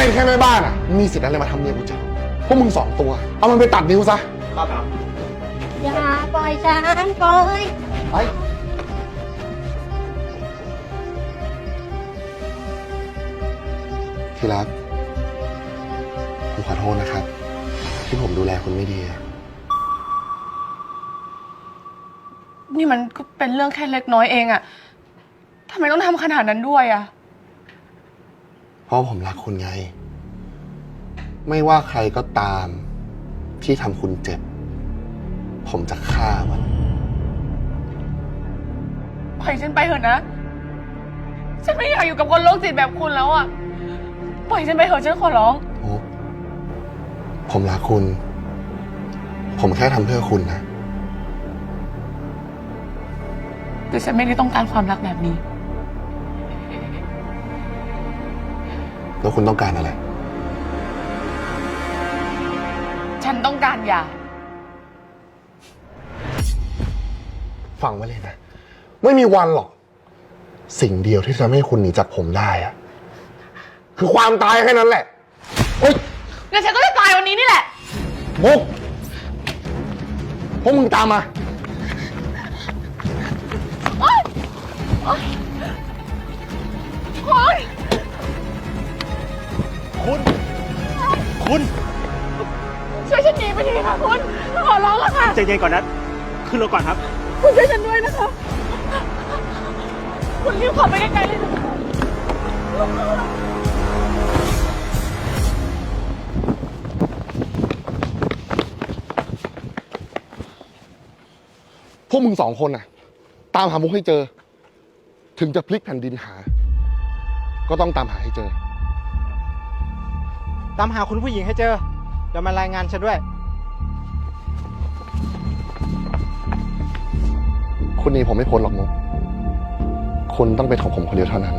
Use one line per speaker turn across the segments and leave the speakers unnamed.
เป็นแค่แม่บ้านอะมีสิทธิ์อะไรมาทำเมียกูเจ็บพวกมึงสองตัว เอามันไปตัดนิ้วซะ
ครับ
อย่าปล่อยฉันปล่อย
ไปที่รัก ผมขอโทษนะครับ ที่ผมดูแลคุณไม่ดีอะ
นี่มันก็เป็นเรื่องแค่เล็กน้อยเองอะทำไมต้องทำขนาดนั้นด้วยอะ
เพราะผมรักคุณไง ไม่ว่าใครก็ตามที่ทำคุณเจ็บ ผมจะฆ่ามัน
ปล่อยฉันไปเถอะนะ ฉันไม่อยากอยู่กับคนโรคจิตแบบคุณแล้วอะปล่อยฉันไปเถอะฉันขอร้อง
มุกผมรักคุณ ผมแค่ทำเพื่อคุณนะ
แต่ฉันไม่ได้ต้องการความรักแบบนี้
แล้วคุณต้องการอะไร
ฉันต้องการหย่า
ฟังไว้เลยนะ ไม่มีวันหรอก สิ่งเดียวที่จะทำให้คุณหนีจากผมได้อะคือความตายแค่นั้นแหละโอ๊ย
งั้นฉันก็จะตายวันนี้นี่แหละ
มุกพวกมึงตามมา
โอ๊ย
คุณ คุณ
ช่วยฉันหนีไปทีค่ะคุณ ขอร้องอะค่ะ
ใจเย็นก่อนนะขึ้นรถก่อนครับ
คุณช่วยฉันด้วยนะคะ คุณรีบขับไปไกลๆเลยนะคะ
พวกมึงสองคนน่ะ ตามหามุกให้เจอ ถึงจะพลิกแผ่นดินหา ก็ต้องตามหาให้เจอ
ตามหาคุณผู้หญิงให้เจอ เดี๋ยวมารายงานฉันด้วย
คุณหนีผมไม่พ้นหรอกมุกคุณต้องเป็นของผมคนเดียวเท่านั้น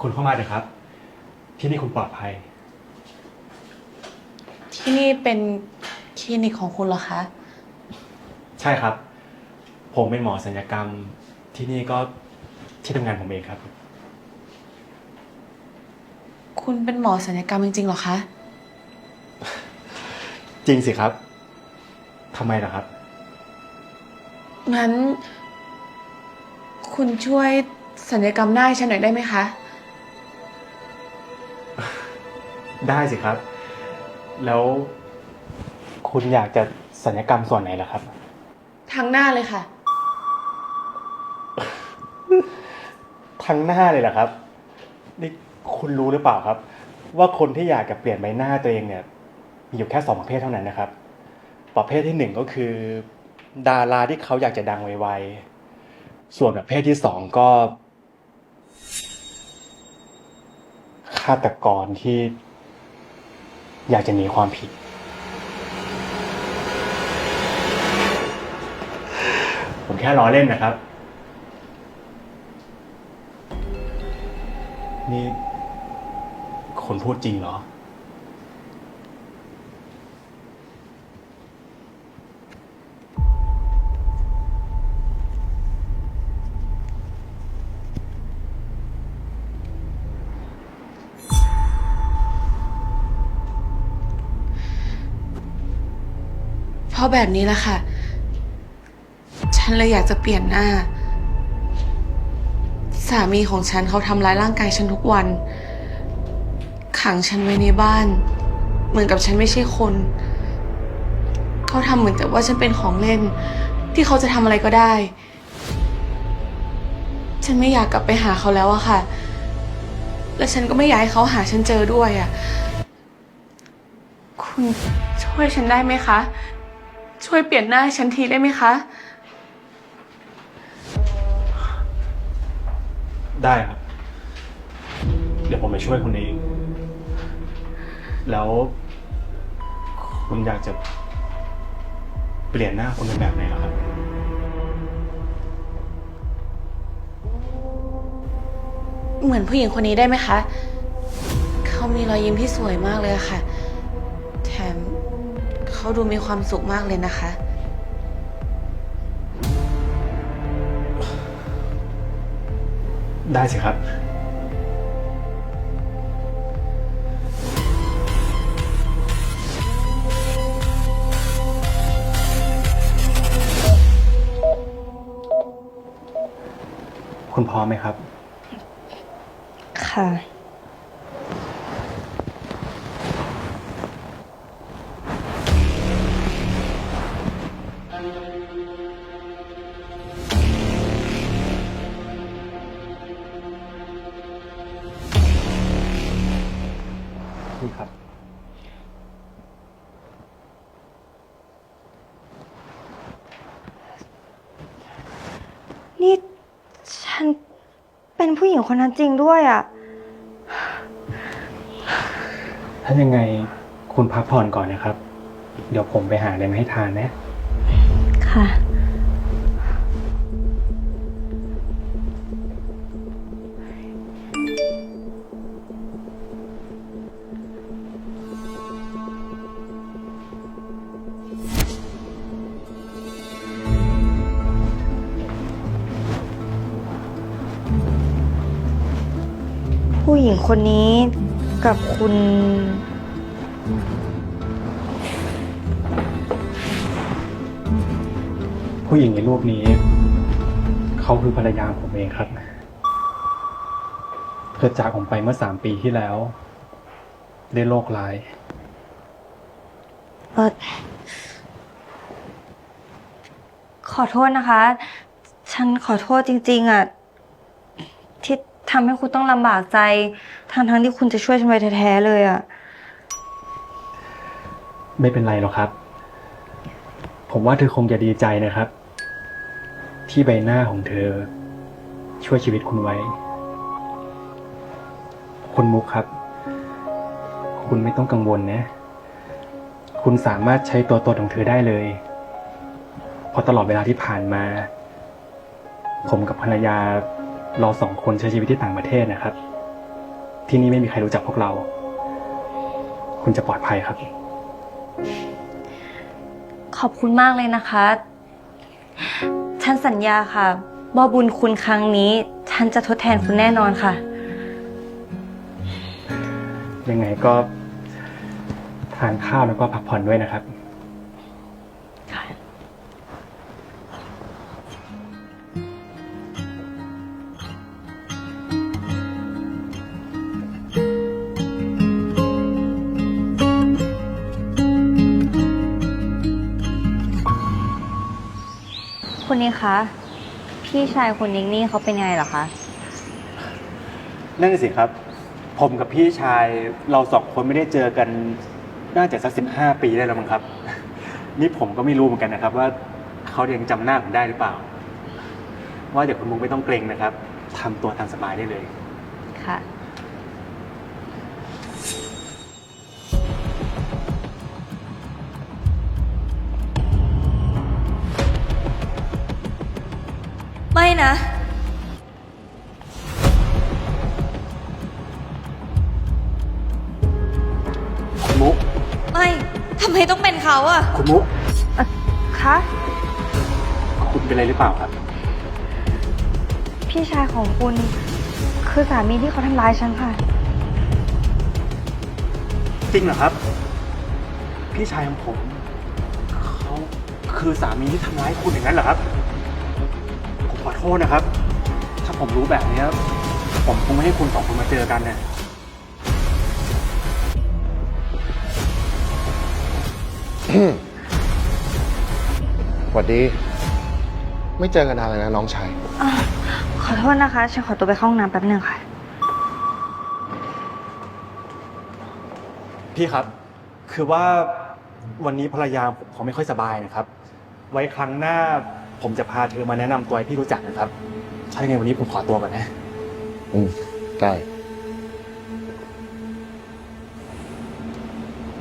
คุณเข้ามาเถอะครับ ที่นี่คุณปลอดภัย
ที่นี่เป็นคลินิกของคุณเหรอคะ
ใช่ครับ ผมเป็นหมอศัลยกรรมที่นี่ก็ที่ทำงานผมเองครับ
คุณเป็นหมอศัลยกรรมจริงๆเหรอคะ
จริงสิครับทำไมล่ะครับ
งั้น คุณช่วยศัลยกรรมหน้าให้ฉันหน่อยได้ไหมคะ
ได้สิครับ แล้วคุณอยากจะศัลยกรรมส่วนไหนล่ะครับ
ทั้งหน้าเลยค่ะ
ทั้งหน้าเลยเหรอครับ นี่คุณรู้หรือเปล่าครับ ว่าคนที่อยากจะเปลี่ยนใบหน้าตัวเองเนี่ย มีอยู่แค่สองประเภทเท่านั้นนะครับ ประเภทที่หนึ่งก็คือ ดาราที่เขาอยากจะดังไวๆ ส่วนประเภทที่สองก็ฆาตกรที่ อยากจะหนีความผิด ผมแค่ล้อเล่นนะครับ นี่คนพูดจริงเหรอะ
แบบนี้แหละค่ะ ฉันเลยอยากจะเปลี่ยนหน้า สามีของฉันเขาทำร้ายร่างกายฉันทุกวัน ขังฉันไว้ในบ้าน เหมือนกับฉันไม่ใช่คน เขาทำเหมือนกับว่าฉันเป็นของเล่น ที่เขาจะทำอะไรก็ได้ ฉันไม่อยากกลับไปหาเขาแล้วอะค่ะ และฉันก็ไม่อยากให้เขาหาฉันเจอด้วยอะคุณช่วยฉันได้ไหมคะ ช่วยเปลี่ยนหน้าให้ฉันทีได้ไหมคะ
ได้ครับ เดี๋ยวผมไปช่วยคุณเอง แล้ว คุณอยากจะ เปลี่ยนหน้าคุณเป็นแบบไหนเหรอครับ
เหมือนผู้หญิงคนนี้ได้ไหมคะ เขาเขามีรอยยิ้มที่สวยมากเลยอะค่ะแถม เขาดูมีความสุขมากเลยนะคะ
ได้สิครับ คุณพร้อมไหมครับ
ค่ะ
นี่ครับ
นี่ฉันเป็นผู้หญิงคนนั้นจริงด้วยอะ
ถ้ายังไงคุณพักผ่อนก่อนนะครับ เดี๋ยวผมไปหาอะไรมาให้ทานนะ
ค่ะ งคนนี้กับคุณ
ผู้หญิงในรูปนี้ เขาคือภรรยาผมเองครับเธอจากผมไปเมื่อสามปีที่แล้วด้วยโรคร้าย
เออขอโทษนะคะ ฉันขอโทษจริง ๆ อะ ที่ ทำให้คุณต้องลำบากใจทั้งทั้งๆที่คุณจะช่วยฉันไว้แท้ๆเลยอะ
ไม่เป็นไรหรอกครับ ผมว่าเธอคงจะดีใจนะครับ ที่ใบหน้าของเธอ ช่วยชีวิตคุณไว้ คุณมุกครับ คุณไม่ต้องกังวลนะ คุณสามารถใช้ตัวตนของเธอได้เลยเพราะตลอดเวลาที่ผ่านมา ผมกับภรรยา เราสองคนใช้ชีวิตที่ต่างประเทศนะครับ ที่นี่ไม่มีใครรู้จักพวกเรา คุณจะปลอดภัยครับ
ขอบคุณมากเลยนะคะ ฉันสัญญาค่ะว่าบุญคุณครั้งนี้ ฉันจะทดแทนคุณแน่นอนค่ะ
ยังไงก็ทานข้าวแล้วก็พักผ่อนด้วยนะครับ
คุณนี้คะ พี่ชายคุณนิกนี่เขาเป็นยังไงเหรอคะ
นั่นสิครับ ผมกับพี่ชายเราสองคนไม่ได้เจอกันน่าจะสักสิบห้าปีได้แล้วมั้งครับ นี่ผมก็ไม่รู้เหมือนกันนะครับ ว่าเขายังจำหน้าผมได้หรือเปล่า ว่าเดี๋ยวคุณมุกไม่ต้องเกรงนะครับทำตัวตามสบายได้เลย
ค่ะ
นะ
คุณมุก
ไม่ทำไมต้องเป็นเขาอะ
คุณมุก
คะ
คุณเป็นอะไรหรือเปล่าครับ
พี่ชายของคุณ คือสามีที่เขาทำร้ายฉันค่ะ
จริงเหรอครับ พี่ชายของผม เขาคือสามีที่ทำร้ายคุณอย่างนั้นเหรอครับผมข อโทษนะครับ ถ้าผมรู้แบบนี้ผมคงไม่ให้คุณสองคนมาเจอกันนะ
สวัสดี ไม่เจอกันนานเลยนะน้องชาย
อะขอโทษนะคะ ฉันขอตัวไปเข้าห้องน้ำแป๊บหนึ่งค่ะ
พี่ครับ คือว่าวันนี้ภรรยาผมเขาไม่ค่อยสบายนะครับ ไว้ครั้งหน้า ผมจะพาเธอมาแนะนำตัวให้พี่รู้จักนะครับ ใช่ไงวันนี้ผมขอตัวก่อนนะ
อืมได้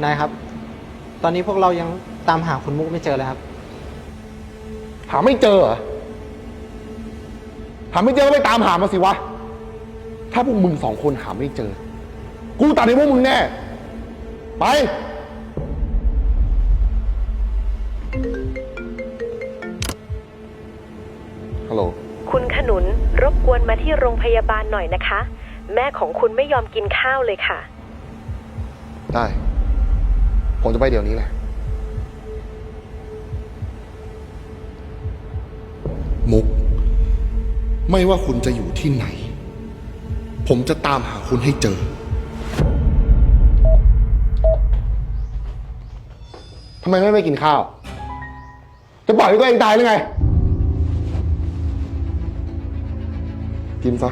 นายครับ ตอนนี้พวกเรายังตามหาคุณมุกไม่เจอเลยครับ
หาไม่เจอเหรอหาไม่เจอก็ไปตามหามาสิวะ ถ้าพวกมึงสองคนหาไม่เจอ กูตัดให้พวกมึงแน่ ไป
คุณขนุนรบกวนมาที่โรงพยาบาลหน่อยนะคะ แม่ของคุณไม่ยอมกินข้าวเลยค่ะ
ได้ ผมจะไปเดี๋ยวนี้แหละมุก ไม่ว่าคุณจะอยู่ที่ไหน ผมจะตามหาคุณให้เจอ ทำไมไม่ไปกินข้าว จะปล่อยให้ตัวเองตายหรือไง กินซะ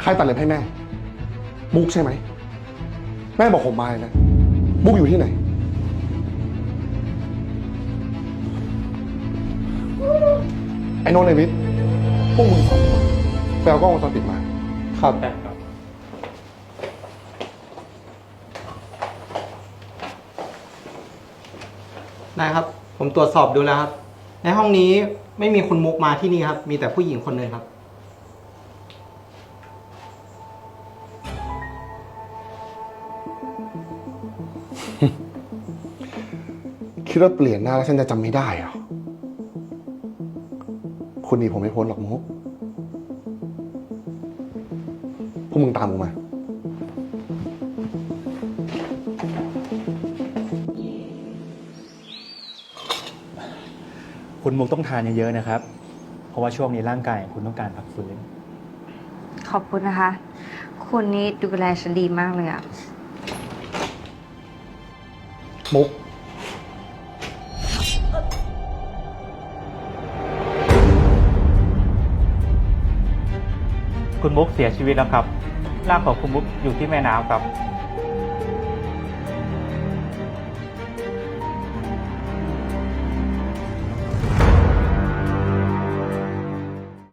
ใครตัดเล็บให้แม่ มุกใช่ไหม แม่บอกผมมาเลยนะ มุกอยู่ที่ไหน ไอ้โนนท์ไอ้วิทย์พวกมึงสองคนไปเอากล้องวงจรปิดมา
ครับ
ได้ครับ
ได้ครับ ผมตรวจสอบดูแล้วครับ ในห้องนี้ไม่มีคุณมุกมาที่นี่ครับ มีแต่ผู้หญิงคนหนึ่งครับ
คิดว่าเปลี่ยนหน้าแล้วฉันจะจำไม่ได้เหรอ คุณหนีผมไม่พ้นหรอกมุกพวกมึงตามกูมา
คุณมุกต้องทานเยอะๆนะครับ เพราะว่าช่วงนี้ร่างกายของคุณต้องการพักฟื้น
ขอบคุณนะคะ คุณนี่ดูแลฉันดีมากเลยอะ
มุก
คุณมุกเสียชีวิตแล้วครับร่างของคุณมุกอยู่ที่แม่น้ำครับ